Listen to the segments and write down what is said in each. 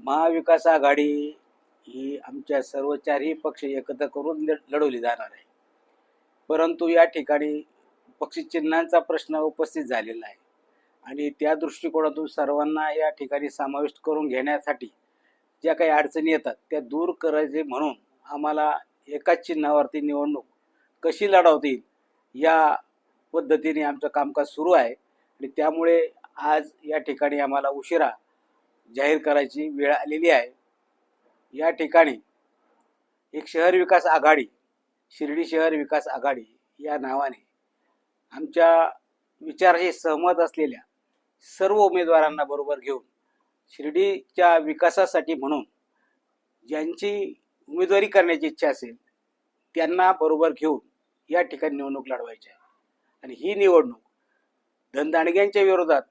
महाविकास आघाडी ही आमच्या सर्व चारही पक्ष एकत्र करून लढवली जाणार आहे. परंतु या ठिकाणी पक्षचिन्हांचा प्रश्न उपस्थित झालेला आहे. आणि त्या दृष्टिकोनातून सर्वांना या ठिकाणी समाविष्ट करून घेण्यासाठी ज्या काही अडचणी येतात त्या दूर करायचे म्हणून आम्हाला एकाच चिन्हावरती निवडणूक कशी लढवता येईल या पद्धतीने आमचं कामकाज सुरू आहे. आणि त्यामुळे आज या ठिकाणी आम्हाला उशिरा जाहीर करायची वेळ आलेली आहे. या ठिकाणी एक शहर विकास आघाडी शिर्डी शहर विकास आघाडी या नावाने आमच्या विचाराशी सहमत असलेल्या सर्व उमेदवारांना बरोबर घेऊन शिर्डीच्या विकासासाठी म्हणून ज्यांची उमेदवारी करण्याची इच्छा असेल त्यांना बरोबर घेऊन या ठिकाणी निवडणूक लढवायची आहे. आणि ही निवडणूक धनदांडग्यांच्या विरोधात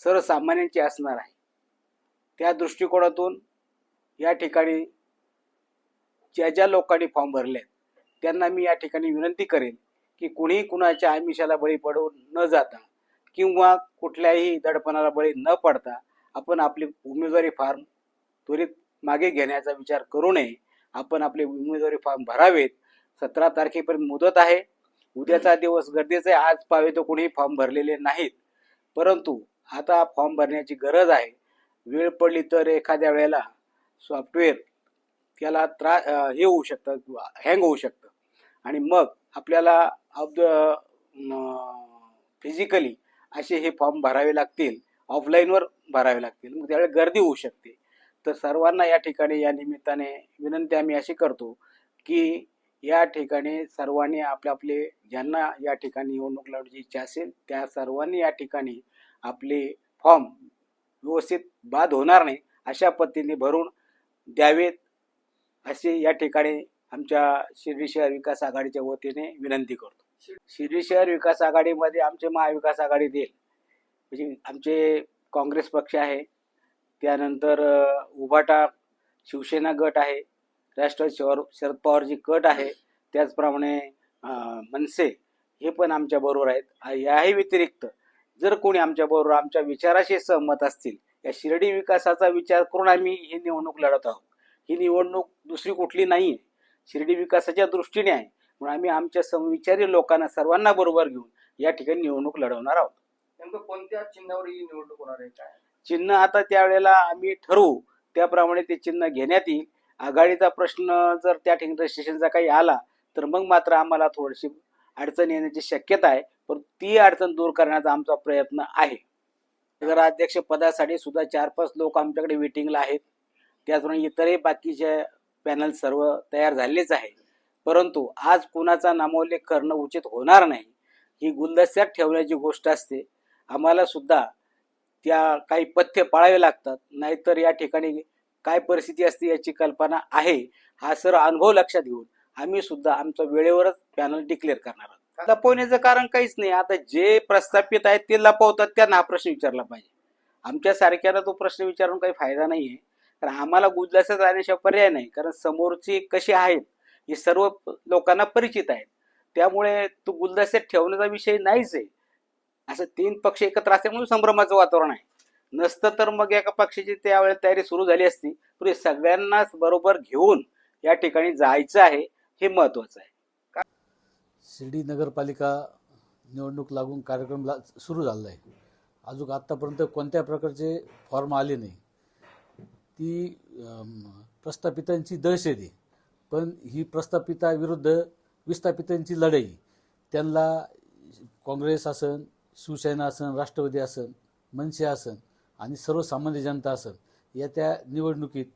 सर्वसामान्यांची असणार आहे. त्या दृष्टिकोनातून या ठिकाणी ज्या ज्या लोकांनी फॉर्म भरले आहेत, त्यांना मी या ठिकाणी विनंती करेन की कुणीही कुणाच्या आमिषाला बळी पडू न जाता किंवा कुठल्याही दडपणाला बळी न पडता आपण आपली उमेदवारी फॉर्म त्वरित मागे घेण्याचा विचार करू नये. आपण आपले उमेदवारी फॉर्म भरावेत. सतरा तारखेपर्यंत मुदत आहे. उद्याचा दिवस गरजेचा आहे. आज पावे तो कोणीही फॉर्म भरलेले नाहीत. परंतु आता फॉर्म भरण्याची गरज आहे. वेळ पडली तर एखाद्या वेळेला सॉफ्टवेअर त्याला त्रा हे होऊ शकतं हँग होऊ शकतं. आणि मग आपल्याला ऑफ द फिजिकली असे हे फॉर्म भरावे लागतील ऑफलाईनवर भरावे लागतील. मग त्यावेळेला गर्दी होऊ शकते. तर सर्वांना या ठिकाणी या निमित्ताने विनंती आम्ही अशी करतो की या ठिकाणी सर्वांनी आपले आपले ज्यांना या ठिकाणी निवडणूक लढवायची इच्छा असेल त्या सर्वांनी या ठिकाणी आपले फॉर्म व्यवस्थित बाद होणार नाही अशा पद्धतीने भरून द्यावेत असे या ठिकाणी आमच्या शिर्डी शहर विकास आघाडीच्या वतीने विनंती करतो. शिर्डी शहर विकास आघाडीमध्ये आमचे महाविकास आघाडी देईल. म्हणजे आमचे काँग्रेस पक्ष आहे. त्यानंतर उभाटा शिवसेना गट आहे. राष्ट्रवादी शहर शरद पवारजी गट आहे. त्याचप्रमाणे मनसे हे पण आमच्या बरोबर आहेत. याही व्यतिरिक्त जर कोणी आमच्या बरोबर आमच्या विचाराशी सहमत असतील या शिर्डी विकासाचा विचार करून आम्ही ही निवडणूक लढत आहोत. ही निवडणूक दुसरी कुठली नाही आहे शिर्डी विकासाच्या दृष्टीने आहे. म्हणून आम्ही आमच्या समविचारी लोकांना सर्वांना बरोबर घेऊन या ठिकाणी निवडणूक लढवणार आहोत. नेमकं कोणत्या चिन्हावर ही निवडणूक होणार आहे काय? चिन्ह आता त्यावेळेला आम्ही ठरवू. त्याप्रमाणे ते चिन्ह घेण्यात येईल. आघाडीचा प्रश्न जर त्या ठिकाणी रजिस्ट्रेशनचा काही आला तर मग मात्र आम्हाला थोडीशी अडचण येण्याची शक्यता आहे. पण ती अडचण दूर करण्याचा आमचा प्रयत्न आहे. नगराध्यक्ष पदासाठी सुद्धा चार पाच लोक आमच्याकडे वेटिंगला आहेत. त्याचप्रमाणे इतरही बाकीचे पॅनल सर्व तयार झालेच आहे परंतु आज कुणाचा नामोल्लेख करणं उचित होणार नाही ही गुलदस्त्यात ठेवण्याची गोष्ट असते. आम्हाला सुद्धा त्या काही पथ्य पाळावे लागतात. नाहीतर या ठिकाणी काय परिस्थिती असते याची कल्पना आहे. हा सर्व अनुभव लक्षात घेऊन आम्ही सुद्धा आमचं वेळेवरच पॅनल डिक्लेअर करणार आहोत. लपवण्याचं कारण काहीच नाही. आता जे प्रस्थापित आहेत ते लपवतात त्यांना हा प्रश्न विचारला पाहिजे. आमच्या सारख्याला तो प्रश्न विचारून काही फायदा नाही आहे कारण आम्हाला गुजलासच राहण्याशिवाय पर्याय नाही. कारण समोरची कशी आहेत हे सर्व लोकांना परिचित आहेत. त्यामुळे तो गुलदस्त्यात ठेवण्याचा विषय नाहीच आहे. असं तीन पक्ष एकत्र असल्यामुळे संभ्रमाचं वातावरण आहे. नसतं तर मग एका पक्षाची त्यावेळेस तयारी सुरू झाली असती. पण हे सगळ्यांनाच बरोबर घेऊन या ठिकाणी जायचं आहे हे महत्वाचं आहे. शिर्डी नगरपालिका निवडणूक लागून कार्यक्रम ला सुरू झालेला आहे अजून आत्तापर्यंत कोणत्या प्रकारचे फॉर्म आले नाही. ती प्रस्थापितांची दहशत आहे पण ही प्रस्थापिताविरुद्ध विस्थापितांची लढाई त्यांना काँग्रेस असन शिवसेना असन राष्ट्रवादी असन मनसे असन आणि सर्वसामान्य जनता असन या त्या निवडणुकीत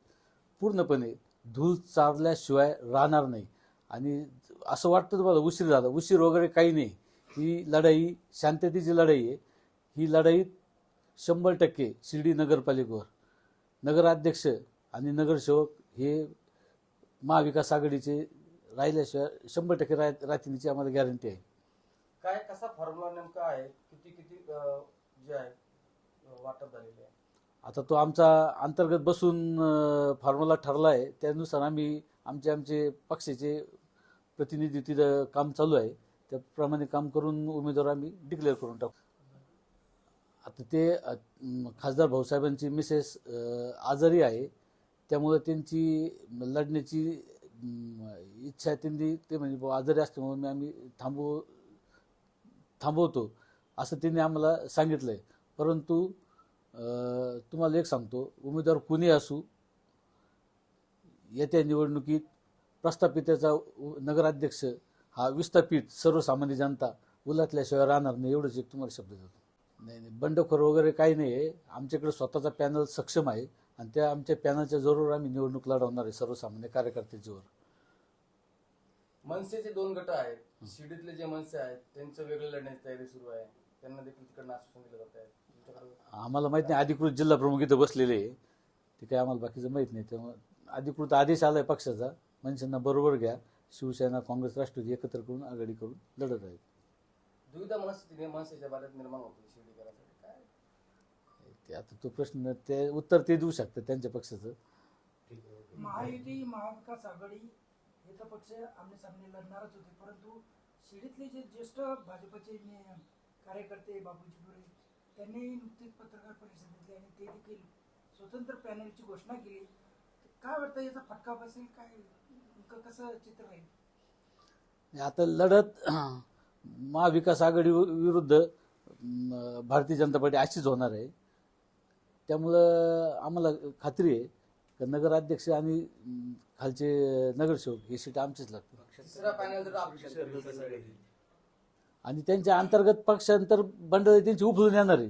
पूर्णपणे धूळ चारल्याशिवाय राहणार नाही. आणि असं वाटतं तुम्हाला उशीर झाला. उशीर वगैरे काही नाही. ही लढाई शांततेची लढाई आहे. ही लढाई शंभर टक्के शिर्डी नगरपालिकेवर. नगराध्यक्ष आणि नगरसेवक हे महाविकास आघाडीचे राहिल्याशिवाय शंभर टक्के राह राहतीची आम्हाला गॅरंटी आहे. काय कसा फॉर्म्युला नेमका आहे? किती किती जे आहे वाटप झालेले आहे? आता तो आमचा अंतर्गत बसून फॉर्म्युला ठरला आहे. त्यानुसार आम्ही आमचे आमचे पक्षाचे प्रतिनिधी तिथं काम चालू आहे. त्याप्रमाणे काम करून उमेदवार आम्ही डिक्लेअर करून टाकू. आता ते खासदार भाऊसाहेबांची मिसेस आजारी आहे. त्यामुळे त्यांची लढण्याची इच्छा आहे त्यांनी ते म्हणजे बुवा आजारी असल्यामुळे मी आम्ही थांबव थांबवतो. असं त्यांनी आम्हाला सांगितलं आहे परंतु तुम्हाला एक सांगतो. उमेदवार कुणी असू येत्या निवडणुकीत प्रस्थापितेचा नगराध्यक्ष हा विस्थापित सर्वसामान्य जनता उलटल्याशिवाय राहणार नाही एवढंच एक तुम्हाला शब्द देतो. नाही नाही बंडखोर वगैरे काही नाही आहे. आमच्याकडे स्वतःचा पॅनल सक्षम आहे आणि त्या आमच्या पॅनलच्या जोरावर आम्ही निवडणूक लढवणार आहे सर्वसामान्य कार्यकर्त्याच्या जोर मनसेचे दोन गट आहेत. शिर्डीतले जे मनसे आहेत त्यांचं वेगळं लढण्याची तयारी सुरू आहे. त्यांना देखील तिकडनं आश्वासन दिलं जात आहे. आम्हाला माहीत नाही अधिकृत जिल्हा प्रमुख इथं बसलेले आहे. ते काय आम्हाला बाकीचं माहीत नाही. त्यामुळे अधिकृत आदेश आलाय पक्षाचा. मनसेंना बरोबर घ्या. शिवसेना काँग्रेस राष्ट्रवादी एकत्र करून आघाडी करून लढत आहेत. दुविधा मनस्थिती मनसेच्या बाबत निर्माण होते शिर्डीकरांसाठी काय? ते आता तो प्रश्न ते उत्तर ते देऊ शकतात त्यांच्या पक्षाचं. महायुती महाविकास आघाडी हे तर पक्ष आमने सामने लढणारच होते. परंतु शिर्डीतले जे ज्येष्ठ भाजपचे ने- कार्यकर्ते बाबूजी बुरे त्यांनी नुकतीच पत्रकार परिषद घेतली आणि ते देखील स्वतंत्र पॅनलची घोषणा केली. काय वाटतं याचा फटका बसेल? काय? नेमकं कसं चित्र राहील आता लढत महाविकास आघाडी विरुद्ध अं, भारतीय जनता पार्टी अशीच होणार आहे. त्यामुळं आम्हाला खात्री आहे का नगराध्यक्ष आणि अं, खालचे नगरसेवक हे सीट आमचीच लागतील. तिसरा पॅनल जर आपल्या आणि त्यांच्या अंतर्गत पक्षांतर बंडल त्यांची उफलून येणार आहे.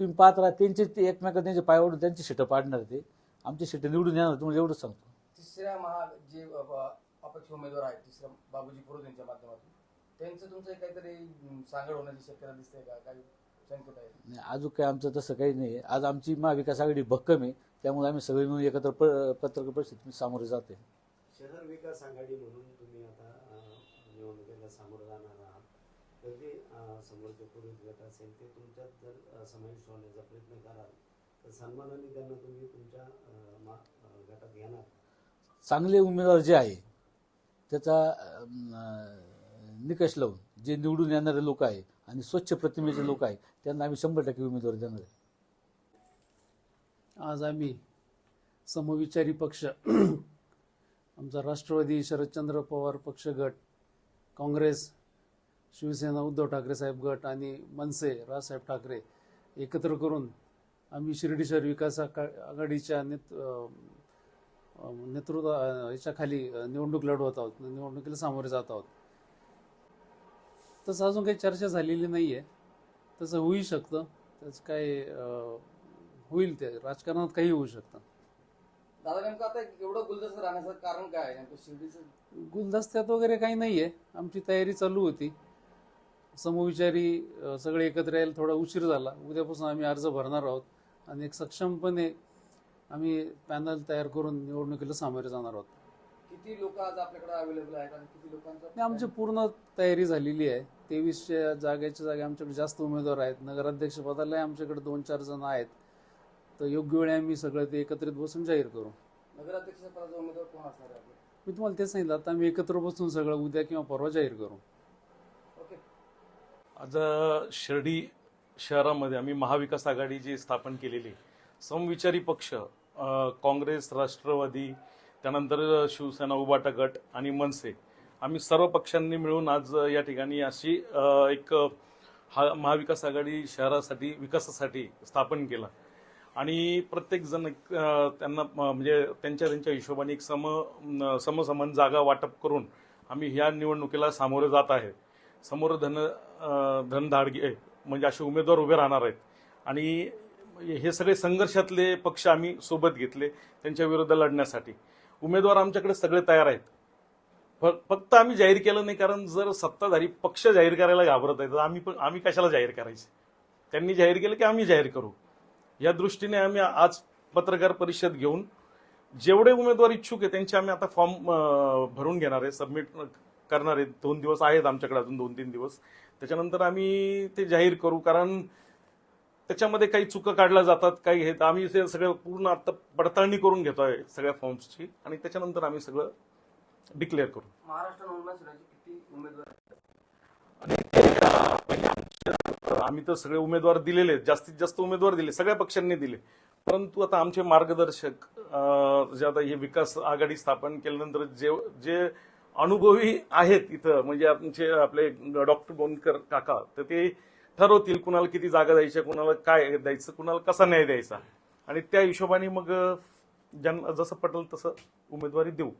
तुम्ही पाहत राहा त्यांचे ते एकमेकात त्यांचे पाय ओढून त्यांची सीटं पाडणार ते. आमची सीटं निवडून येणार तुम्हाला एवढंच सांगतो. तिसऱ्या महा जे अपक्ष उमेदवार आहेत तिसऱ्या बाबूजी पुरोज यांच्या माध्यमातून त्यांचं तुमचं काहीतरी सांगड होण्याची शक्यता दिसते का? काही संकेत आहे? नाही अजून काय आमचं तसं काही नाही. आहे आज आमची महाविकास आघाडी भक्कम आहे त्यामुळे आम्ही सगळे मिळून एकत्र प- पत्रकार परिषदेत सामोरे जाते शहर विकास आघाडी म्हणून तुम्ही आता निवडणुकीला सामोरं जाणार आहात. तर जे अ, समोरचे पुरुष गट असेल ते तुमच्यात जर समाविष्ट होण्याचा प्रयत्न कराल तर सन्मानाने त्यांना तुम्ही तुमच्या गटात घेणार चांगले उमेदवार जे आहे त्याचा निकष लावून जे निवडून येणारे लोक आहे आणि स्वच्छ प्रतिमेचे लोक आहे त्यांना आम्ही शंभर टक्के उमेदवार देणार आहे. आज आम्ही समविचारी पक्ष आमचा राष्ट्रवादी शरदचंद्र पवार पक्ष गट काँग्रेस शिवसेना उद्धव ठाकरे साहेब गट आणि मनसे राजसाहेब ठाकरे एकत्र करून आम्ही शिर्डी शहर विकास आघाडीच्या नेत नेतृत्व याच्याखाली निवडणूक लढवत आहोत निवडणुकीला सामोरे जात आहोत. तसं अजून काही चर्चा झालेली नाही आहे तसं होऊ शकतं. त्याचं काय होईल ते. राजकारणात काही होऊ शकतं. दादा नेमकं आता एवढं गुलदस्त राहण्याचं कारण काय नेमकं शिर्डीचं? गुलदस्त्यात वगैरे काही नाही आहे आमची तयारी चालू होती. समविचारी सगळे एकत्र यायला थोडा उशीर झाला. उद्यापासून आम्ही अर्ज भरणार आहोत. आणि एक सक्षमपणे आम्ही पॅनल तयार करून निवडणुकीला सामोरे जाणार आहोत. किती लोक आज आपल्याकडे अवेलेबल आहेत आणि किती लोकांचं आमची पूर्ण तयारी झालेली आहे. तेवीसच्या जागेच्या जागे आमच्याकडे जास्त उमेदवार आहेत. नगराध्यक्ष पदालाही आमच्याकडे दोन चार जण आहेत. तर योग्य वेळी आम्ही सगळं ते एकत्रित बसून जाहीर करू. नगराध्यक्ष पदाचा उमेदवार कोण असणार आहे मी तुम्हाला तेच सांगितलं आता आम्ही एकत्र बसून सगळं उद्या किंवा परवा जाहीर करू. ओके. आज शिर्डी शहरामध्ये आम्ही महाविकास आघाडी जी स्थापन केलेली समविचारी पक्ष काँग्रेस राष्ट्रवादी त्यानंतर शिवसेना उबाटा गट आणि मनसे. आम्ही सर्व पक्षांनी मिळून आज या ठिकाणी अशी एक हा महाविकास आघाडी शहरासाठी विकासासाठी स्थापन केला. आणि प्रत्येकजण त्यांना म- म्हणजे त्यांच्या त्यांच्या हिशोबाने एक सम समसमान जागा वाटप करून आम्ही ह्या निवडणुकीला सामोरे जात आहे. समोर धन धनधाडगे म्हणजे असे उमेदवार उभे राहणार आहेत. आणि हे सगळे संघर्षातले पक्ष आम्ही सोबत घेतले त्यांच्या विरुद्ध लढण्यासाठी. उमेदवार आमच्याकडे सगळे तयार आहेत. फ- फक्त आम्ही जाहीर केलं नाही कारण जर सत्ताधारी पक्ष जाहीर करायला घाबरत आहे तर आम्ही पण आम्ही कशाला जाहीर करायचे? त्यांनी जाहीर केलं की आम्ही जाहीर करू. या दृष्टीने आम्ही आज पत्रकार परिषद घेऊन जेवढे उमेदवार इच्छुक आहे त्यांचे आम्ही आता फॉर्म भरून घेणार आहे सबमिट करणार आहे. दोन दिवस आहेत आमच्याकडे अजून दोन तीन दिवस. त्याच्यानंतर आम्ही ते जाहीर करू कारण त्याच्यामध्ये काही चुका काढल्या जातात काही हे आम्ही ते सगळं पूर्ण आता पडताळणी करून घेतोय सगळ्या फॉर्म्सची आणि त्याच्यानंतर आम्ही सगळं डिक्लेअर करू आम्ही तर सगळे उमेदवार दिलेले आहेत. जास्तीत जास्त उमेदवार दिले सगळ्या पक्षांनी दिले परंतु आता आमचे मार्गदर्शक जे आता हे विकास आघाडी स्थापन केल्यानंतर जे जे अनुभवी आहेत इथं म्हणजे आमचे आपले डॉक्टर बोनकर काका तर ते ठरवतील कुणाला किती जागा द्यायच्या कुणाला काय द्यायचं कुणाला कसा न्याय द्यायचा. आणि त्या हिशोबाने मग ज्यांना जसं पटेल तसं उमेदवारी देऊ.